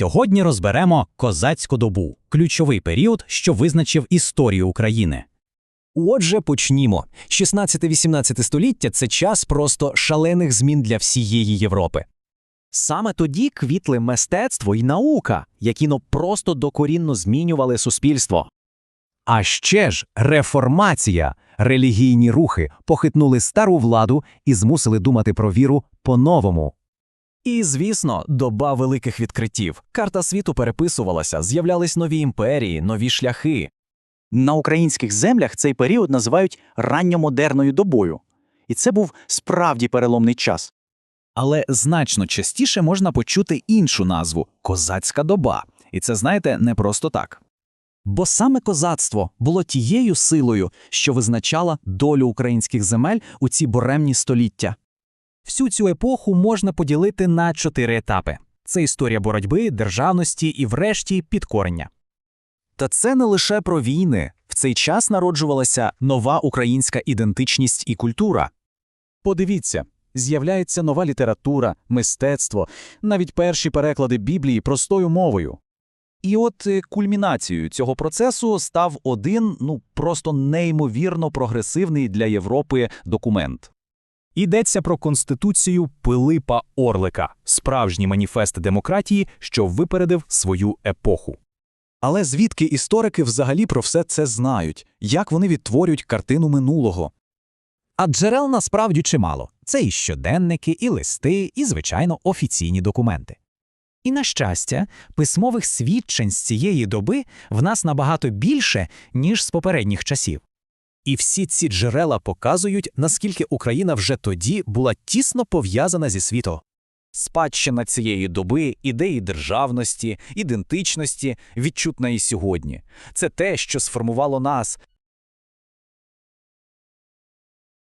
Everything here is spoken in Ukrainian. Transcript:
Сьогодні розберемо козацьку добу, ключовий період, що визначив історію України. Отже, почнімо. 16-18 століття це час просто шалених змін для всієї Європи. Саме тоді квітли мистецтво і наука, які ну просто докорінно змінювали суспільство. А ще ж реформація, релігійні рухи похитнули стару владу і змусили думати про віру по-новому. І, звісно, доба великих відкриттів. Карта світу переписувалася, з'являлись нові імперії, нові шляхи. На українських землях цей період називають ранньомодерною добою. І це був справді переломний час. Але значно частіше можна почути іншу назву козацька доба. І це, знаєте, не просто так. Бо саме козацтво було тією силою, що визначала долю українських земель у ці буремні століття. Всю цю епоху можна поділити на чотири етапи: це історія боротьби, державності і, врешті, підкорення. Та це не лише про війни. В цей час народжувалася нова українська ідентичність і культура. Подивіться, з'являється нова література, мистецтво, навіть перші переклади Біблії простою мовою. І от е, кульмінацією цього процесу став один, ну просто неймовірно прогресивний для Європи документ. Йдеться про конституцію Пилипа Орлика, справжній маніфест демократії, що випередив свою епоху. Але звідки історики взагалі про все це знають? Як вони відтворюють картину минулого? А джерел насправді чимало. Це і щоденники, і листи, і, звичайно, офіційні документи. І, на щастя, письмових свідчень з цієї доби в нас набагато більше, ніж з попередніх часів. І всі ці джерела показують, наскільки Україна вже тоді була тісно пов'язана зі світом. Спадщина цієї доби, ідеї державності, ідентичності, відчутна і сьогодні. Це те, що сформувало нас,